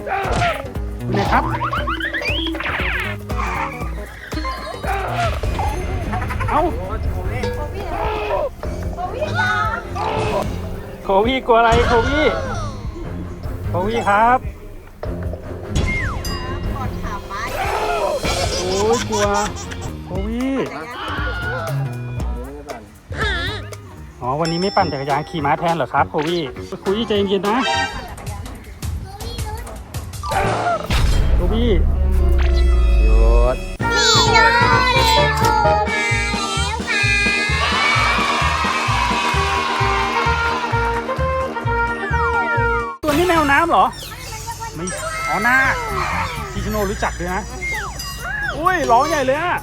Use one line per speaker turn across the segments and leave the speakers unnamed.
คุณนายครับ เอาโควี่กลัวอะไรโควี่โควี่ครับโอ้ยกลัวโควี่อ๋อวันนี้ไม่ปั่นจักรยานขี่ม้าแทนเหรอครับโควี่โควี่ใจเย็นๆนะ โควี่
หยุด
พี่โนเรโอมาแล้วค่ะ
ตัวนี้แมวน้ำเหรอ ไม่อ๋อหน้าพี่ชิโนรู้จักด้วยนะ อุ้ยร้องใหญ่เลยอะ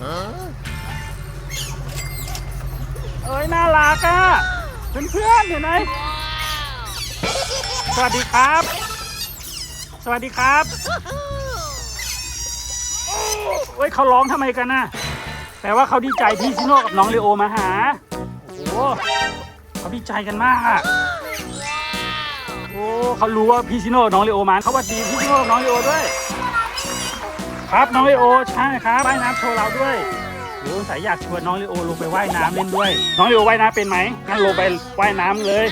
เอ้ยน่ารักอะเพื่อนๆเห็นไหมสวัสดีครับ สวัสดีครับ เอ้ยเขาร้องทำไมกันน่ะแปลว่าเขาดีใจพี่ชิโนกับน้องเลโอมาหา โอ้โหเขาดีใจกันมากอะโอ้เขารู้ว่าพี่ชิโนกับน้องเลโอมาเขาวัดดีพี่ชิโนกับน้องเลโอด้วย ครับน้องเลโอใช่ครับว่ายน้ำโชว์เราด้วยโอ้สายอยากชวนน้องเลโอลงไปว่ายน้ำเล่นด้วย น้องเลโอว่ายน้ำเป็นไหมงั้นลงไปว่ายน้ำเลย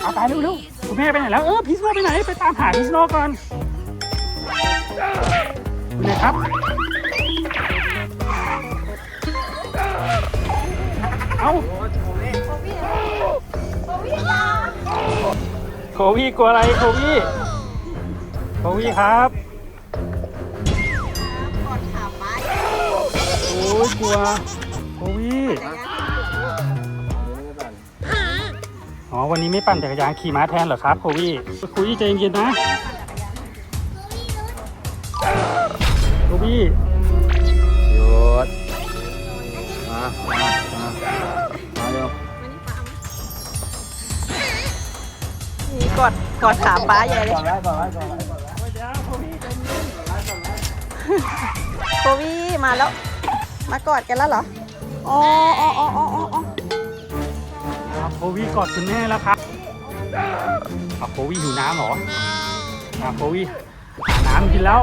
เอาไปเร็วๆคุณแม่ไปไหนแล้วเออพี่ชิโนไปไหนไปตามหาพี่ชิโนก่อน คุณแม่ครับ เอ้าโควี่กลัวอะไรโควี่โควี่ครับ
กอดขาป้า
โอ้ยกลัวโควี่อ๋อวันนี้ไม่ปั่นจักรยานขี่ม้าแทนเหรอครับโควี่โควี่ใจเย็นๆนะ โควี่
หยุดมามามามาเร็ว
นี่กอดกอดขาป้าใหญ่เลย
ก่อนไว้ก่อนไว้ก่อนไว้ก่อนไว้
เดี๋ยวโควี่ใจเย็น
โควี่มาแล้ว มากอดกันแล้วเหรออ๋ออ๋ออ๋ออ๋ออ๋อ
ครับโควี่กอดคุณแม่แล้วครับอะโควี่หิวน้ำเหรออะโควี่หาน้ำกินแล้ว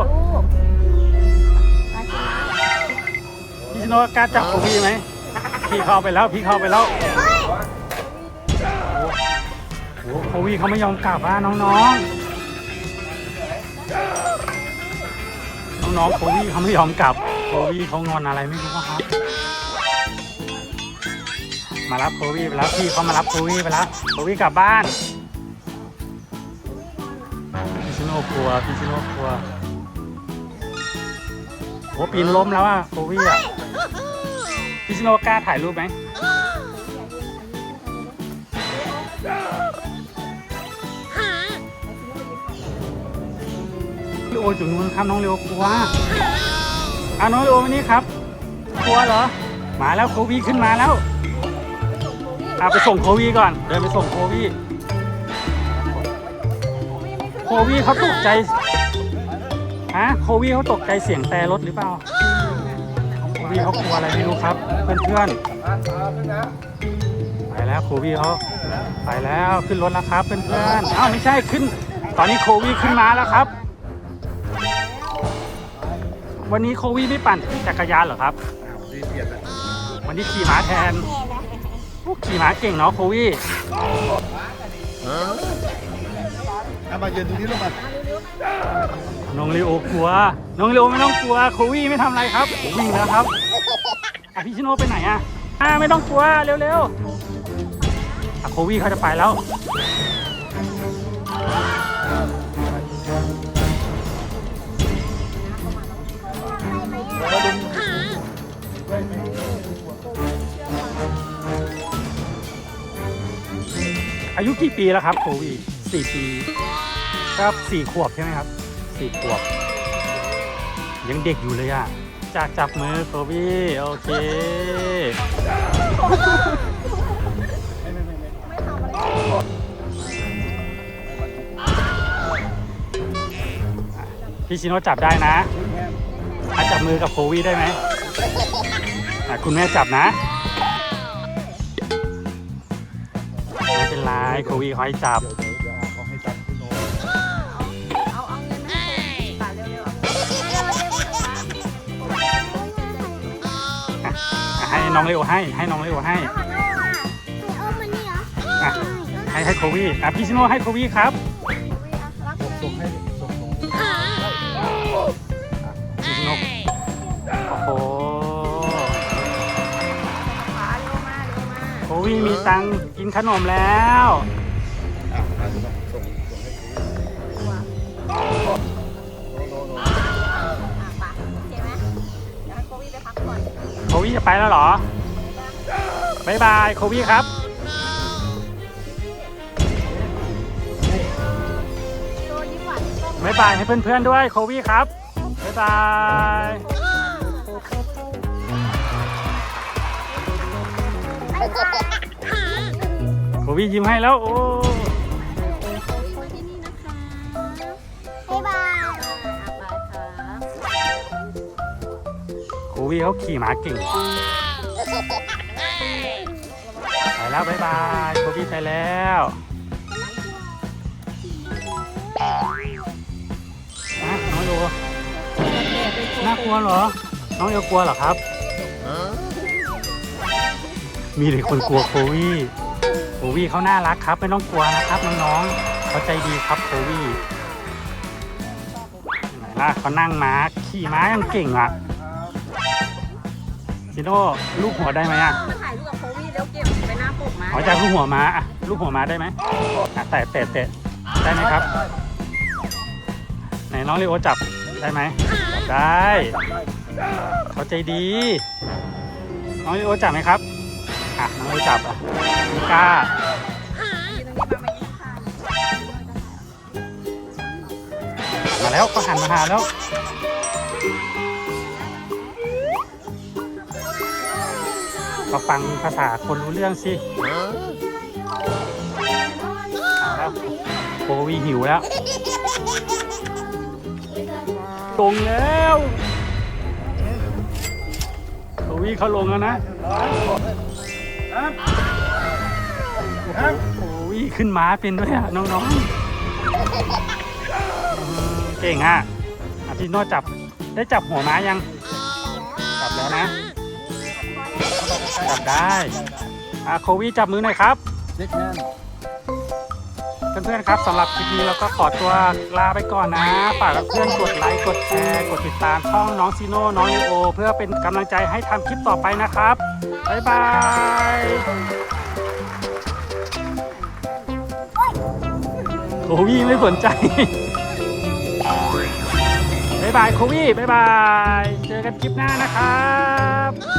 พี่ชโนกล้าจับโควี่ไหมพี่เข้าไปแล้วพี่เข้าไปแล้วโอ้โหโควี่เขาไม่ยอมกลับอะน้องๆน้องๆโควี่เขาไม่ยอมกลับโควี่เขางอนอะไรไม่รู้ครับ มารับโควี่ไปแล้วพี่เขามารับโควี่ไปแล้วโควี่กลับบ้านพี่ชิโนกลัวพี่ชิโนกลัวโอ้ปีนล้มแล้วอะโควี่อะ พี่ชิโนกล้าถ่ายรูปไหมเลโออยู่นู้นครับน้องเลโอกลัวอะน้องเลโอมานี่ครับกลัวเหรอ มาแล้วโควี่ขึ้นมาแล้วอะไปส่งโควี่ก่อน เดินไปส่งโควี่โควี่เขาตกใจฮะโควี่เขาตกใจเสียงแต่รถหรือเปล่า โควี่เขากลัวอะไรไม่รู้ครับ เพื่อนๆไปแล้วโควี่เขาไปแล้วขึ้นรถแล้วครับเพื่อนๆอ้าวไม่ใช่ขึ้น ตอนนี้โควี่ขึ้นมาแล้วครับ วันนี้โควี่ไม่ปั่นจักรยานเหรอครับวันนี้ขี่ม้าแทนโอ้ขี่ม้าเก่งเนาะโควี่
เอามายืนตรงนี้ลงมา
น้องเลโอกลัว น้องเลโอไม่ต้องกลัว โควี่ไม่ทำอะไรครับ วิ่งแล้วครับ อะพี่ชิโนไปไหนอะอ่าไม่ต้องกลัวเร็วๆอะโควี่เขาจะไปแล้วอายุกี่ปีแล้วครับโควีสี่ปีครับสี่ขวบใช่ไหมครับสี่ขวบ ยังเด็กอยู่เลยอะ จากจับมือโควีโอเคพี่ชิโนจับได้นะถ้าจับมือกับโควีได้ไหมคุณแม่จับนะ ไม่เป็นไรโควีเขาให้จับ
เดี๋ยจับ น้
องเลโอให้ ให้น้องเลโอให้
แล้วของโน่อะไอโอมันนี่เหรอ
อะให้ให้โควี่อะพี่ชิโน่ให้โควี่ครับ
ส่งให้ส่งส่ง
พี่ชิโน่โอ้โห
ขาเร็วมาเร็วมา
โควี่มีตังค์กินขนมแล้ว จะไปแล้วเหรอบ๊ายบายโควี่ครับ
โดนยิ้มหวานที่กล้อง
บ๊ายบายให้เพื่อนๆด้วยโควี่ครับบ๊ายบายโควี่ยิ้มให้แล้วโอ้
วี่
เขาขี่ม้าเก่ง ไปแล้วบ๊ายบายโคบี้ไปแล้วนะน้องโยน่ากลัวเหรอ น้องโยกลัวเหรอครับ มีแต่คนกลัวโควี่โควี่เขาน่ารักครับ ไม่ต้องกลัวนะครับน้องๆเขาใจดีครับโควี่ไหนล่ะเขานั่งม้าขี่ม้ายังเก่งอะ ชิโน่ลูกหัวได้ไหมอะ
มาถ่ายรูปกับโควี่แล้วเก็บไปหน้าปกมา
ขอจากลูกหัวม้าอะลูกหัวม้าได้ไหมอะแตะแตะแตะได้ไหมครับ ไหนน้องเลโอจับได้ไหมจับได้เขาใจดี น้องเลโอจับไหมครับอะน้องเลโอจับอะไม่กล้า
ยืนตรงนี้มามายืนข้าง
มาแล้วก็หันมาหาแล้ว ก็ฟังภาษาคนรู้เรื่องสิเอาแล้วโควีหิวแล้วลงแล้วโควีเขาลงแล้วนะโควีขึ้นม้าเป็นด้วยอะน้องๆอืมเก่งอะอะพี่โน้ตจับได้จับหัวม้ายัง จับได้อะโควีจับมือหน่อยครับ
เช็คแมน
เพื่อนๆครับสำหรับคลิปนี้เราก็ขอตัวลาไปก่อนนะ ฝากเพื่อนๆกดไลค์กดแชร์กดติดตามช่องน้องซีโน่น้องเลโอ เพื่อเป็นกำลังใจให้ทำคลิปต่อไปนะครับ บ๊ายบายโควี่ไม่สนใจ บ๊ายบายโควี่บ๊ายบาย เจอกันคลิปหน้านะครับ